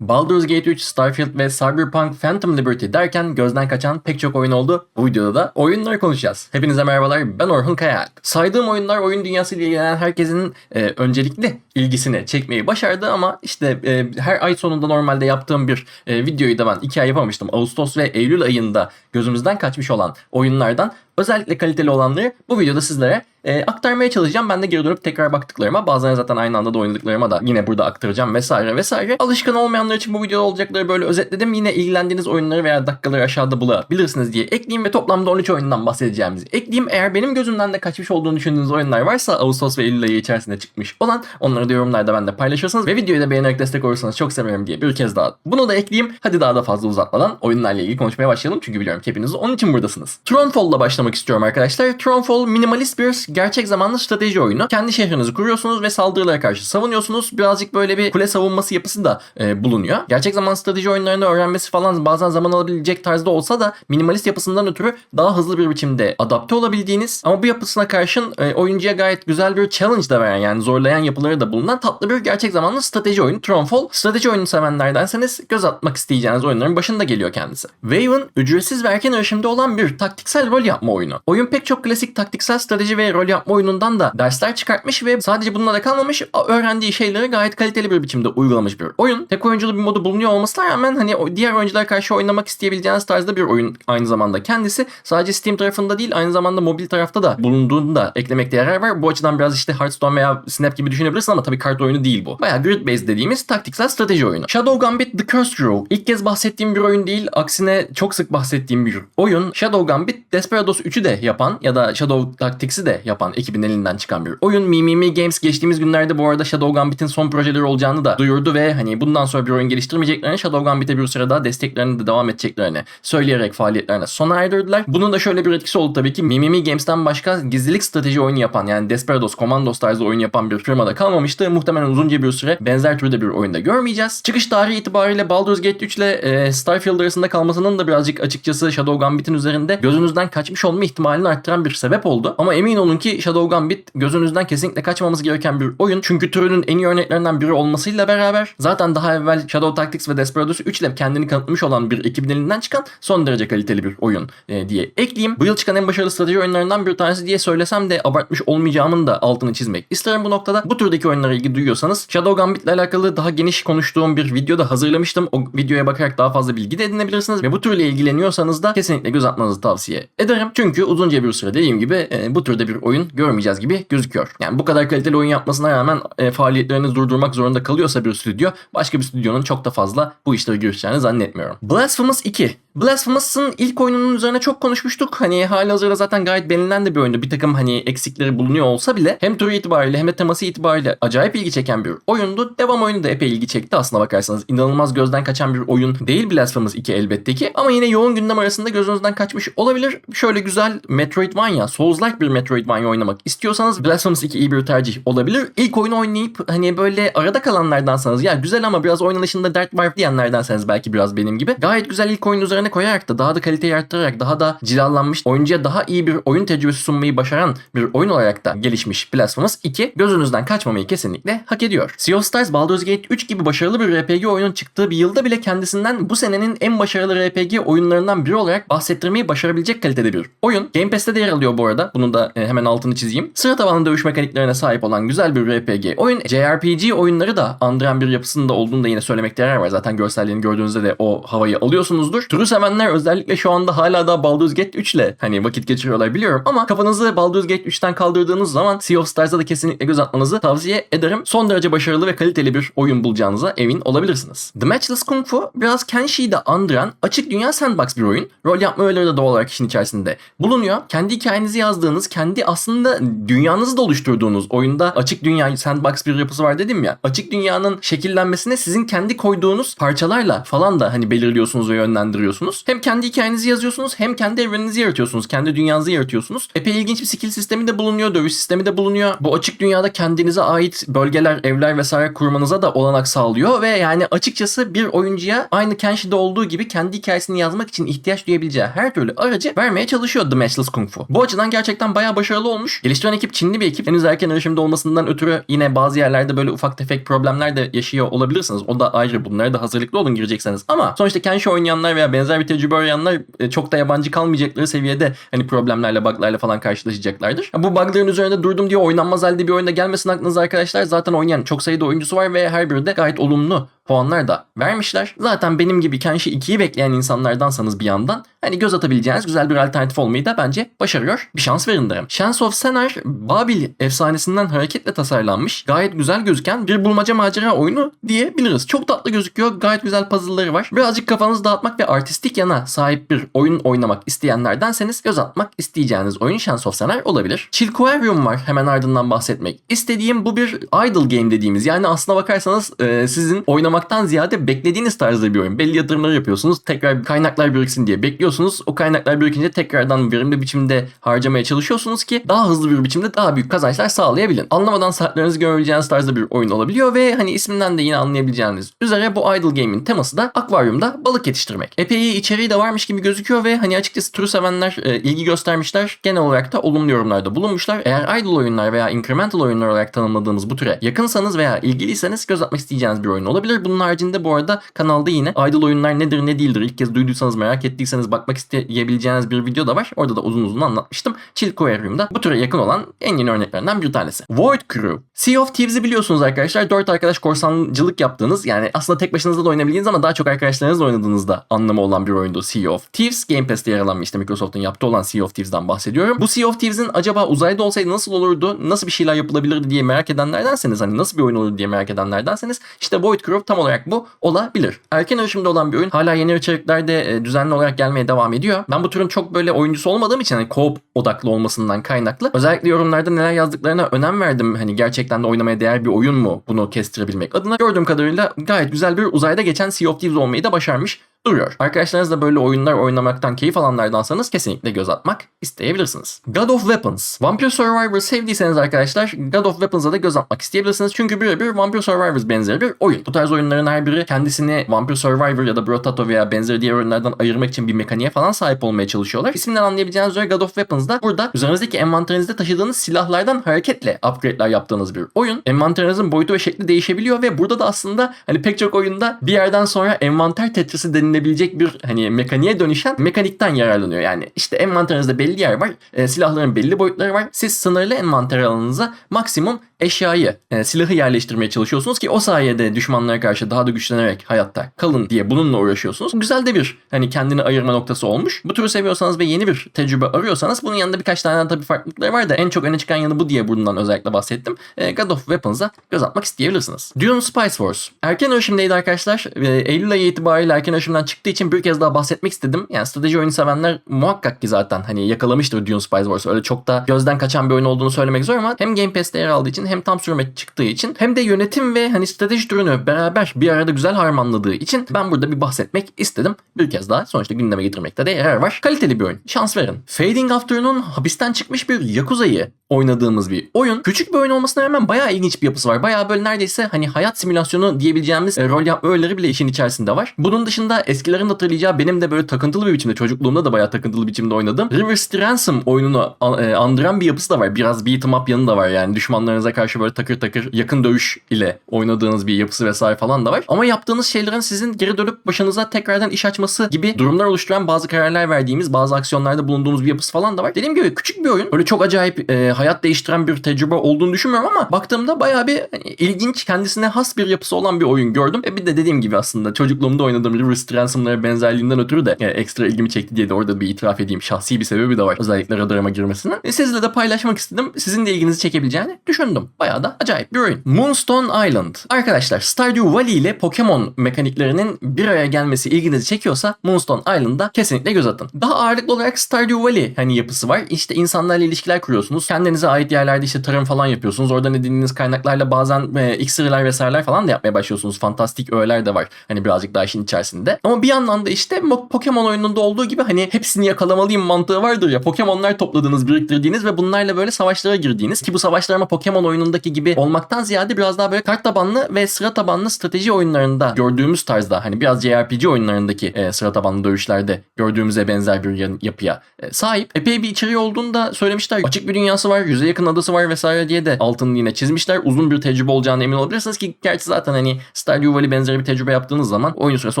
Baldur's Gate 3, Starfield ve Cyberpunk Phantom Liberty derken gözden kaçan pek çok oyun oldu. Bu videoda da oyunları konuşacağız. Hepinize merhabalar, ben Orhun Kayak. Saydığım oyunlar oyun dünyasıyla ilgilenen herkesin e, öncelikli ilgisini çekmeyi başardı ama işte e, her ay sonunda normalde yaptığım bir e, videoyu da ben iki ay yapamamıştım. Ağustos ve Eylül ayında gözümüzden kaçmış olan oyunlardan özellikle kaliteli olanları bu videoda sizlere e, aktarmaya çalışacağım. Ben de geri dönüp tekrar baktıklarıma bazen zaten aynı anda da oynadıklarıma da yine burada aktaracağım vesaire vesaire. Alışkın olmayanlar için bu videoda olacakları böyle özetledim. Yine ilgilendiğiniz oyunları veya dakikaları aşağıda bulabilirsiniz diye ekleyeyim ve toplamda 13 oyundan bahsedeceğimizi ekleyeyim. Eğer benim gözümden de kaçmış olduğunu düşündüğünüz oyunlar varsa Ağustos ve Eylül ayı içerisinde çıkmış olan onları da yorumlarda bende paylaşırsınız ve videoyu da beğenerek destek olursanız çok severim diye bir kez daha bunu da ekleyeyim. Hadi daha da fazla uzatmadan oyunlarla ilgili konuşmaya başlayalım çünkü biliyorum ki hepiniz onun için buradasınız. Thronefall'la başlamak istiyorum arkadaşlar. Thronefall minimalist bir gerçek zamanlı strateji oyunu. Kendi şehrinizi kuruyorsunuz ve saldırılara karşı savunuyorsunuz. Birazcık böyle bir kule savunması yapısı da e, bulunuyor. Gerçek zaman strateji oyunlarını öğrenmesi falan bazen zaman alabilecek tarzda olsa da minimalist yapısından ötürü daha hızlı bir biçimde adapte olabildiğiniz ama bu yapısına karşın e, oyuncuya gayet güzel bir challenge da veren yani zorlayan yapıları da bulunan tatlı bir gerçek zamanlı strateji oyunu. Thronefall strateji oyunu sevenlerdenseniz göz atmak isteyeceğiniz oyunların başında geliyor kendisi. Waven ücretsiz ve erken erişimde olan bir taktiksel rol yapma. Oyun pek çok klasik taktiksel strateji ve rol yapma oyunundan da dersler çıkartmış ve sadece bununla da kalmamış öğrendiği şeyleri gayet kaliteli bir biçimde uygulamış bir oyun. Tek oyunculu bir modu bulunuyor olmasına rağmen hani diğer oyunculara karşı oynamak isteyebileceğiniz tarzda bir oyun aynı zamanda kendisi. Sadece Steam tarafında değil aynı zamanda mobil tarafta da bulunduğunu da eklemekte yarar var. Bu açıdan biraz işte Hearthstone veya Snap gibi düşünebilirsin ama tabii kart oyunu değil bu. Bayağı grid based dediğimiz taktiksel strateji oyunu. Shadow Gambit The Cursed Rule. İlk kez bahsettiğim bir oyun değil. Aksine çok sık bahsettiğim bir oyun. Shadow Gambit Desperados 3'ü de yapan ya da Shadow Tactics'i de yapan ekibin elinden çıkan bir oyun. Mimimi Games geçtiğimiz günlerde bu arada Shadow Gambit'in son projeleri olacağını da duyurdu ve hani bundan sonra bir oyun geliştirmeyeceklerini Shadow Gambit'e bir süre daha desteklerini de devam edeceklerini söyleyerek faaliyetlerine sona erdirdiler. Bunun da şöyle bir etkisi oldu tabii ki Mimimi Games'ten başka gizlilik strateji oyunu yapan yani Desperados, Commandos tarzı oyun yapan bir firmada kalmamıştı. Muhtemelen uzunca bir süre benzer türde bir oyunda görmeyeceğiz. Çıkış tarihi itibariyle Baldur's Gate 3 ile e, Starfield arasında kalmasının da birazcık açıkçası Shadow Gambit'in üzerinde gözünüzden kaçmış olma ihtimalini arttıran bir sebep oldu. Ama emin olun ki Shadow Gambit gözünüzden kesinlikle kaçmamız gereken bir oyun. Çünkü türünün en iyi örneklerinden biri olmasıyla beraber zaten daha evvel Shadow Tactics ve Desperados 3 ile kendini kanıtlamış olan bir ekibin elinden çıkan son derece kaliteli bir oyun e, diye ekleyeyim. Bu yıl çıkan en başarılı strateji oyunlarından bir tanesi diye söylesem de abartmış olmayacağımın da altını çizmek isterim bu noktada. Bu türdeki oyunlara ilgi duyuyorsanız Shadow Gambit ile alakalı daha geniş konuştuğum bir video da hazırlamıştım. O videoya bakarak daha fazla bilgi de edinebilirsiniz ve bu türle ilgileniyorsanız da kesinlikle göz atmanızı tavsiye ederim. Çünkü uzunca bir süre dediğim gibi e, bu türde bir oyun görmeyeceğiz gibi gözüküyor. Yani bu kadar kaliteli oyun yapmasına rağmen e, faaliyetlerini durdurmak zorunda kalıyorsa bir stüdyo başka bir stüdyonun çok da fazla bu işlere girişeceğini zannetmiyorum. Blasphemous 2 Blasphemous'ın ilk oyununun üzerine çok konuşmuştuk. Hani hali hazırda zaten gayet beğenilen de bir oyundu. Bir takım hani eksikleri bulunuyor olsa bile hem türü itibariyle hem de teması itibariyle acayip ilgi çeken bir oyundu. Devam oyunu da epey ilgi çekti aslına bakarsanız. İnanılmaz gözden kaçan bir oyun değil Blasphemous 2 elbette ki. Ama yine yoğun gündem arasında gözünüzden kaçmış olabilir. Şöyle güzel Metroidvania, Souls-like bir Metroidvania oynamak istiyorsanız Blasphemous 2 iyi bir tercih olabilir. İlk oyunu oynayıp hani böyle arada kalanlardansanız ya güzel ama biraz oynanışında dert var diyenlerdenseniz belki biraz benim gibi. Gayet güzel ilk oyun üzerine koyarak da daha da kaliteyi arttırarak daha da cilalanmış oyuncuya daha iyi bir oyun tecrübesi sunmayı başaran bir oyun olarak da gelişmiş Blasphemous 2 gözünüzden kaçmamayı kesinlikle hak ediyor. Sea of Stars Baldur's Gate 3 gibi başarılı bir RPG oyunun çıktığı bir yılda bile kendisinden bu senenin en başarılı RPG oyunlarından biri olarak bahsettirmeyi başarabilecek kalitede bir oyun. Game Pass'te de yer alıyor bu arada. Bunun da e, hemen altını çizeyim. Sıra tabanlı dövüş mekaniklerine sahip olan güzel bir RPG oyun. JRPG oyunları da andıran bir yapısında olduğunu da yine söylemekte yarar var. Zaten görsellerini gördüğünüzde de o havayı alıyorsunuzdur. Türü sevenler özellikle şu anda hala da Baldur's Gate 3 ile hani vakit geçiriyorlar biliyorum ama kafanızı Baldur's Gate 3'ten kaldırdığınız zaman Sea of Stars'a da kesinlikle göz atmanızı tavsiye ederim. Son derece başarılı ve kaliteli bir oyun bulacağınıza emin olabilirsiniz. The Matchless Kung Fu biraz Kenshi'yi de andıran açık dünya sandbox bir oyun. Rol yapma öğeleri de doğal olarak işin içerisinde bulunuyor. Kendi hikayenizi yazdığınız, kendi aslında dünyanızı da oluşturduğunuz oyunda açık dünya sandbox bir yapısı var dedim ya. Açık dünyanın şekillenmesine sizin kendi koyduğunuz parçalarla falan da hani belirliyorsunuz ve yönlendiriyorsunuz yapıyorsunuz. Hem kendi hikayenizi yazıyorsunuz hem kendi evrenizi yaratıyorsunuz. Kendi dünyanızı yaratıyorsunuz. Epey ilginç bir skill sistemi de bulunuyor. Dövüş sistemi de bulunuyor. Bu açık dünyada kendinize ait bölgeler, evler vesaire kurmanıza da olanak sağlıyor ve yani açıkçası bir oyuncuya aynı Kenshi'de olduğu gibi kendi hikayesini yazmak için ihtiyaç duyabileceği her türlü aracı vermeye çalışıyor The Matchless Kung Fu. Bu açıdan gerçekten bayağı başarılı olmuş. Geliştiren ekip Çinli bir ekip. Henüz erken erişimde olmasından ötürü yine bazı yerlerde böyle ufak tefek problemler de yaşıyor olabilirsiniz. O da ayrı. Bunlara da hazırlıklı olun girecekseniz. Ama sonuçta Kenshi oynayanlar veya benzer bir tecrübe arayanlar e, çok da yabancı kalmayacakları seviyede hani problemlerle, buglarla falan karşılaşacaklardır. Bu bugların üzerinde durdum diye oynanmaz halde bir oyunda gelmesin aklınıza arkadaşlar. Zaten oynayan çok sayıda oyuncusu var ve her biri de gayet olumlu puanlar da vermişler. Zaten benim gibi Kenshi 2'yi bekleyen insanlardansanız bir yandan hani göz atabileceğiniz güzel bir alternatif olmayı da bence başarıyor. Bir şans verin derim. Chance of Senar Babil efsanesinden hareketle tasarlanmış. Gayet güzel gözüken bir bulmaca macera oyunu diyebiliriz. Çok tatlı gözüküyor. Gayet güzel puzzle'ları var. Birazcık kafanızı dağıtmak ve artistik yana sahip bir oyun oynamak isteyenlerdenseniz göz atmak isteyeceğiniz oyun Chance of Senar olabilir. Chilquarium var hemen ardından bahsetmek. İstediğim bu bir idle game dediğimiz yani aslına bakarsanız e, sizin oynamaktan ziyade beklediğiniz tarzda bir oyun. Belli yatırımları yapıyorsunuz. Tekrar kaynaklar biriksin diye bekliyorsunuz. O kaynaklar birikince tekrardan verimli biçimde harcamaya çalışıyorsunuz ki daha hızlı bir biçimde daha büyük kazançlar sağlayabilin. Anlamadan saatlerinizi görebileceğiniz tarzda bir oyun olabiliyor ve hani isminden de yine anlayabileceğiniz üzere bu idle game'in teması da akvaryumda balık yetiştirmek. Epey içeriği de varmış gibi gözüküyor ve hani açıkçası türü sevenler e, ilgi göstermişler. Genel olarak da olumlu yorumlarda bulunmuşlar. Eğer idle oyunlar veya incremental oyunlar olarak tanımladığımız bu türe yakınsanız veya ilgiliyseniz göz atmak isteyeceğiniz bir oyun olabilir. Bunun haricinde bu arada kanalda yine idle oyunlar nedir ne değildir ilk kez duyduysanız merak ettiyseniz bakmak isteyebileceğiniz bir video da var. Orada da uzun uzun anlatmıştım. Chill Aquarium'da bu türe yakın olan en yeni örneklerinden bir tanesi. Void Crew. Sea of Thieves'i biliyorsunuz arkadaşlar. Dört arkadaş korsancılık yaptığınız yani aslında tek başınıza da oynayabildiğiniz ama daha çok arkadaşlarınızla oynadığınızda anlamı olan bir oyundu Sea of Thieves. Game Pass'te yer alan işte Microsoft'un yaptığı olan Sea of Thieves'den bahsediyorum. Bu Sea of Thieves'in acaba uzayda olsaydı nasıl olurdu? Nasıl bir şeyler yapılabilirdi diye merak edenlerdenseniz hani nasıl bir oyun olur diye merak edenlerdenseniz işte Void Crew tam olarak bu olabilir. Erken erişimde olan bir oyun hala yeni içeriklerde e, düzenli olarak gelmeye devam ediyor. Ben bu türün çok böyle oyuncusu olmadığım için hani co-op odaklı olmasından kaynaklı özellikle yorumlarda neler yazdıklarına önem verdim. Hani gerçekten de oynamaya değer bir oyun mu bunu kestirebilmek adına gördüğüm kadarıyla gayet güzel bir uzayda geçen Sea of Thieves olmayı da başarmış duruyor. Arkadaşlarınızla böyle oyunlar oynamaktan keyif alanlardansanız kesinlikle göz atmak isteyebilirsiniz. God of Weapons. Vampire Survivor sevdiyseniz arkadaşlar God of Weapons'a da göz atmak isteyebilirsiniz. Çünkü birebir Vampire Survivors benzeri bir oyun. Bu tarz oyunların her biri kendisini Vampire Survivor ya da Brotato veya benzeri diğer oyunlardan ayırmak için bir mekaniğe falan sahip olmaya çalışıyorlar. İsminden anlayabileceğiniz üzere God of Weapons'da burada üzerinizdeki envanterinizde taşıdığınız silahlardan hareketle upgrade'ler yaptığınız bir oyun. Envanterinizin boyutu ve şekli değişebiliyor ve burada da aslında hani pek çok oyunda bir yerden sonra envanter tetrisi denilebilecek bir hani mekaniğe dönüşen mekanikten yararlanıyor. Yani işte envanterinizde belli yer var. e, silahların belli boyutları var. Siz sınırlı envanter alanınıza maksimum eşyayı, e, silahı yerleştirmeye çalışıyorsunuz ki o sayede düşmanlara karşı daha da güçlenerek hayatta kalın diye bununla uğraşıyorsunuz. Güzel de bir hani kendini ayırma noktası olmuş. Bu türü seviyorsanız ve yeni bir tecrübe arıyorsanız bunun yanında birkaç tane tabii farklılıkları var da en çok öne çıkan yanı bu diye bundan özellikle bahsettim. E, God of Weapons'a göz atmak isteyebilirsiniz. Dune Spice Wars. Erken erişimdeydi arkadaşlar. E, Eylül ayı itibariyle erken erişimden çıktığı için bir kez daha bahsetmek istedim. Yani strateji oyunu sevenler muhakkak ki zaten hani yakalamıştır Dune Spice Wars. Öyle çok da gözden kaçan bir oyun olduğunu söylemek zor ama hem Game Pass'te yer aldığı için hem tam sürme çıktığı için hem de yönetim ve hani strateji türünü beraber bir arada güzel harmanladığı için ben burada bir bahsetmek istedim. Bir kez daha sonuçta gündeme getirmekte de yarar var. Kaliteli bir oyun. Şans verin. Fading Afternoon hapisten çıkmış bir Yakuza'yı oynadığımız bir oyun. Küçük bir oyun olmasına rağmen bayağı ilginç bir yapısı var. Bayağı böyle neredeyse hani hayat simülasyonu diyebileceğimiz e, rol yapma öğeleri bile işin içerisinde var. Bunun dışında eskilerin hatırlayacağı benim de böyle takıntılı bir biçimde çocukluğumda da bayağı takıntılı biçimde oynadığım River City Ransom oyununu e, andıran bir yapısı da var. Biraz beat 'em up yanı da var yani. Düşmanlarınıza karşı böyle takır takır yakın dövüş ile oynadığınız bir yapısı vesaire falan da var. Ama yaptığınız şeylerin sizin geri dönüp başınıza tekrardan iş açması gibi durumlar oluşturan bazı kararlar verdiğimiz, bazı aksiyonlarda bulunduğumuz bir yapısı falan da var. Dediğim gibi küçük bir oyun. Öyle çok acayip e, hayat değiştiren bir tecrübe olduğunu düşünmüyorum ama baktığımda bayağı bir hani, ilginç, kendisine has bir yapısı olan bir oyun gördüm. E bir de dediğim gibi aslında çocukluğumda oynadığım River Ransom'lara benzerliğinden ötürü de e, ekstra ilgimi çekti diye de orada bir itiraf edeyim. Şahsi bir sebebi de var. Özellikle radarıma girmesinin. E, sizle de paylaşmak istedim. Sizin de ilginizi çekebileceğini düşündüm. Düşünüyorum. Bayağı da acayip bir oyun. Moonstone Island. Arkadaşlar Stardew Valley ile Pokemon mekaniklerinin bir araya gelmesi ilginizi çekiyorsa Moonstone Island'a kesinlikle göz atın. Daha ağırlıklı olarak Stardew Valley hani yapısı var. İşte insanlarla ilişkiler kuruyorsunuz. Kendinize ait yerlerde işte tarım falan yapıyorsunuz. Oradan edindiğiniz kaynaklarla bazen e, iksirler vesaireler falan da yapmaya başlıyorsunuz. Fantastik öğeler de var. Hani birazcık daha işin içerisinde. Ama bir yandan da işte Mo- Pokemon oyununda olduğu gibi hani hepsini yakalamalıyım mantığı vardır ya. Pokemonlar topladığınız, biriktirdiğiniz ve bunlarla böyle savaşlara girdiğiniz. Ki bu savaşlar ama Pokemon oyunundaki gibi olmaktan ziyade biraz daha böyle kart tabanlı ve sıra tabanlı strateji oyunlarında gördüğümüz tarzda hani biraz JRPG oyunlarındaki e, sıra tabanlı dövüşlerde gördüğümüze benzer bir yapıya e, sahip. Epey bir içeriği olduğunu da söylemişler. Açık bir dünyası var, yüze yakın adası var vesaire diye de altını yine çizmişler. Uzun bir tecrübe olacağına emin olabilirsiniz ki gerçi zaten hani Stardew Valley benzeri bir tecrübe yaptığınız zaman oyun süresi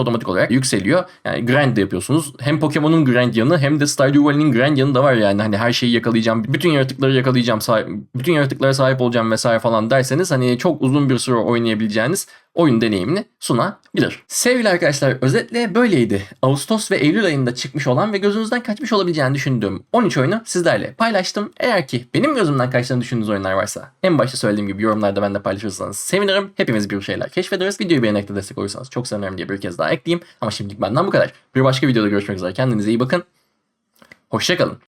otomatik olarak yükseliyor. Yani grind de yapıyorsunuz. Hem Pokemon'un grind yanı hem de Stardew Valley'nin grind yanı da var yani. Hani her şeyi yakalayacağım, bütün yaratıkları yakalayacağım, bütün yaratıklara sahip olacağım vesaire falan derseniz hani çok uzun bir süre oynayabileceğiniz oyun deneyimini sunabilir. Sevgili arkadaşlar özetle böyleydi. Ağustos ve Eylül ayında çıkmış olan ve gözünüzden kaçmış olabileceğini düşündüğüm 13 oyunu sizlerle paylaştım. Eğer ki benim gözümden kaçtığını düşündüğünüz oyunlar varsa en başta söylediğim gibi yorumlarda benimle paylaşırsanız sevinirim. Hepimiz bir şeyler keşfederiz. Videoyu beğenerek de destek olursanız çok sevinirim diye bir kez daha ekleyeyim. Ama şimdilik benden bu kadar. Bir başka videoda görüşmek üzere. Kendinize iyi bakın. Hoşçakalın.